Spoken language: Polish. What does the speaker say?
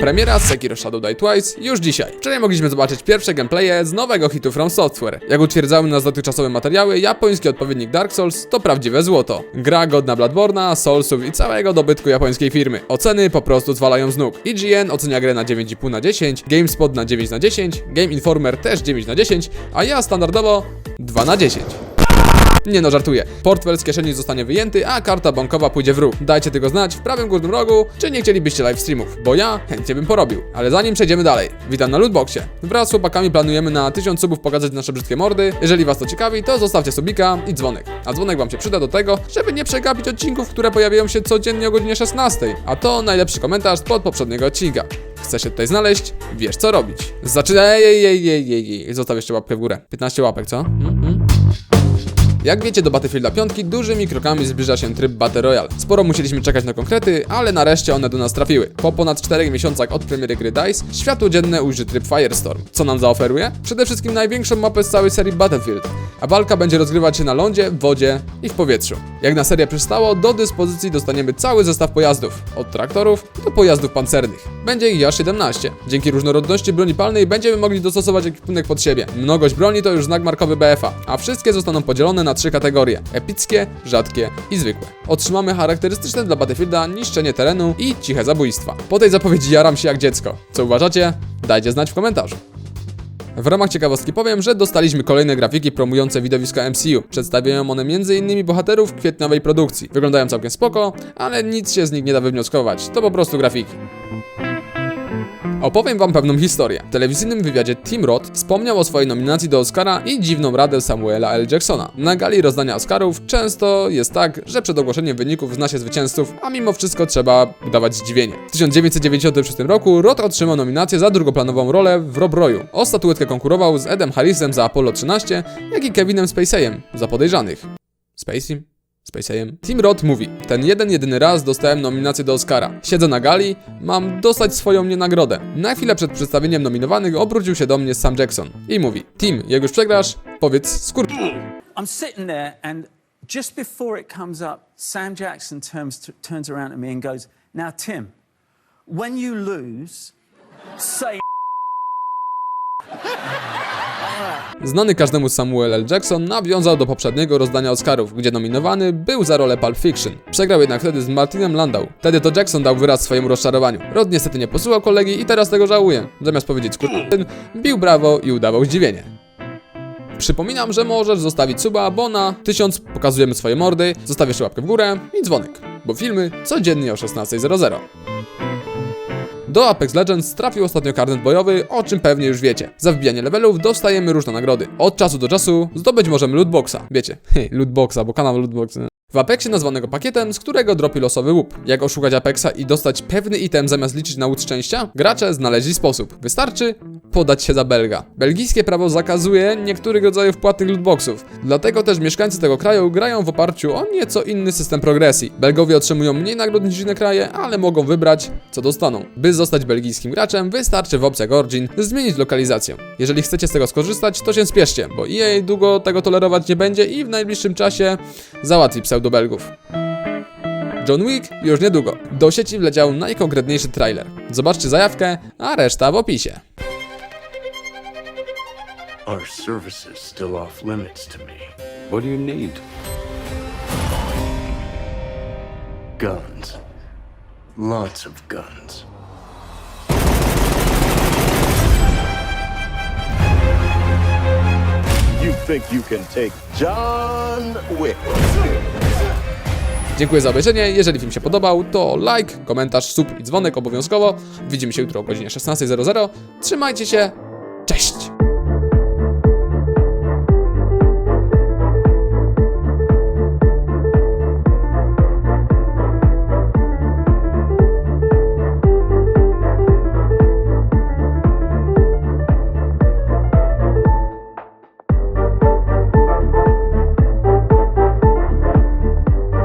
Premiera Sekiro Shadow Die Twice już dzisiaj. Wczoraj mogliśmy zobaczyć pierwsze gameplaye z nowego hitu From Software. Jak utwierdzały nas dotychczasowe materiały, japoński odpowiednik Dark Souls to prawdziwe złoto. Gra godna Bloodborne'a, Soulsów i całego dobytku japońskiej firmy. Oceny po prostu zwalają z nóg. IGN ocenia grę na 9,5 na 10, GameSpot na 9 na 10, Game Informer też 9 na 10, a ja standardowo 2 na 10. Nie no, żartuję. Portfel z kieszeni zostanie wyjęty, a karta bankowa pójdzie w ruch. Dajcie tego znać w prawym górnym rogu, czy nie chcielibyście live streamów, bo ja chętnie bym porobił. Ale zanim przejdziemy dalej, witam na Lootboxie. Wraz z chłopakami planujemy na 1000 subów pokazać nasze brzydkie mordy. Jeżeli was to ciekawi, to zostawcie subika i dzwonek. A dzwonek wam się przyda do tego, żeby nie przegapić odcinków, które pojawiają się codziennie o godzinie 16. A to najlepszy komentarz pod poprzedniego odcinka. Chcesz się tutaj znaleźć? Wiesz co robić. Zaczynaj, ej, ej, ej, ej, ej. Zostaw jeszcze łapkę w górę. 15 łapek, co? Mhm. Jak wiecie, do Battlefielda 5 dużymi krokami zbliża się tryb Battle Royale. Sporo musieliśmy czekać na konkrety, ale nareszcie one do nas trafiły. Po ponad 4 miesiącach od premiery gry DICE, światło dzienne ujrzy tryb Firestorm. Co nam zaoferuje? Przede wszystkim największą mapę z całej serii Battlefield, a walka będzie rozgrywać się na lądzie, w wodzie i w powietrzu. Jak na serię przystało, do dyspozycji dostaniemy cały zestaw pojazdów, od traktorów do pojazdów pancernych. Będzie ich aż 17. Dzięki różnorodności broni palnej będziemy mogli dostosować ekwipunek pod siebie. Mnogość broni to już znak markowy BFA, a wszystkie zostaną podzielone na trzy kategorie: epickie, rzadkie i zwykłe. Otrzymamy charakterystyczne dla Battlefielda niszczenie terenu i ciche zabójstwa. Po tej zapowiedzi jaram się jak dziecko. Co uważacie? Dajcie znać w komentarzu. W ramach ciekawostki powiem, że dostaliśmy kolejne grafiki promujące widowiska MCU. Przedstawiają one m.in. bohaterów kwietniowej produkcji. Wyglądają całkiem spoko, ale nic się z nich nie da wywnioskować. To po prostu grafiki. Opowiem wam pewną historię. W telewizyjnym wywiadzie Tim Roth wspomniał o swojej nominacji do Oscara i dziwną radę Samuela L. Jacksona. Na gali rozdania Oscarów często jest tak, że przed ogłoszeniem wyników zna się zwycięzców, a mimo wszystko trzeba udawać zdziwienie. W 1996 roku Roth otrzymał nominację za drugoplanową rolę w Rob Royu. O statuetkę konkurował z Edem Harrisem za Apollo 13, jak i Kevinem Spaceyem za Podejrzanych. Spacey? Spaceyem. Tim Roth mówi, ten jeden jedyny raz dostałem nominację do Oscara. Siedzę na gali, mam dostać swoją nienagrodę. Na chwilę przed przedstawieniem nominowanych obrócił się do mnie Sam Jackson i mówi, Tim, jak już przegrasz, powiedz skur... I'm sitting there, and just before it comes up, Sam Jackson turns, turns around to me and goes, Now, Tim, when you lose, say Znany każdemu Samuel L. Jackson nawiązał do poprzedniego rozdania Oscarów, gdzie nominowany był za rolę Pulp Fiction. Przegrał jednak wtedy z Martinem Landau. Wtedy to Jackson dał wyraz swojemu rozczarowaniu. Rod niestety nie posłuchał kolegi i teraz tego żałuje. Zamiast powiedzieć skurczyn, bił brawo i udawał zdziwienie. Przypominam, że możesz zostawić suba, bo na 1000 pokazujemy swoje mordy, zostaw jeszcze łapkę w górę i dzwonek, bo filmy codziennie o 16.00. Do Apex Legends trafił ostatnio karnet bojowy, o czym pewnie już wiecie. Za wbijanie levelów dostajemy różne nagrody. Od czasu do czasu zdobyć możemy lootboxa. Wiecie, lootboxa, bo kanał lootbox. W Apexie nazwanego pakietem, z którego dropi losowy łup. Jak oszukać Apexa i dostać pewny item zamiast liczyć na łód szczęścia? Gracze znaleźli sposób. Wystarczy podać się za Belga. Belgijskie prawo zakazuje niektórych rodzajów płatnych lootboxów. Dlatego też mieszkańcy tego kraju grają w oparciu o nieco inny system progresji. Belgowie otrzymują mniej nagród niż inne kraje, ale mogą wybrać, co dostaną. By zostać belgijskim graczem, wystarczy w opcjach Origin zmienić lokalizację. Jeżeli chcecie z tego skorzystać, to się spieszcie, bo EA długo tego tolerować nie będzie i w najbliższym czasie załatwi pseudobelgów. John Wick już niedługo. Do sieci wleciał najkonkretniejszy trailer. Zobaczcie zajawkę, a reszta w opisie. Our service is still off limits to me. What do you need? Guns. Lots of guns. You think you can take John Wick? Dziękuję za obejrzenie. Jeżeli film się podobał, to like, komentarz, sub i dzwonek obowiązkowo. Widzimy się jutro o godzinie 16.00. Trzymajcie się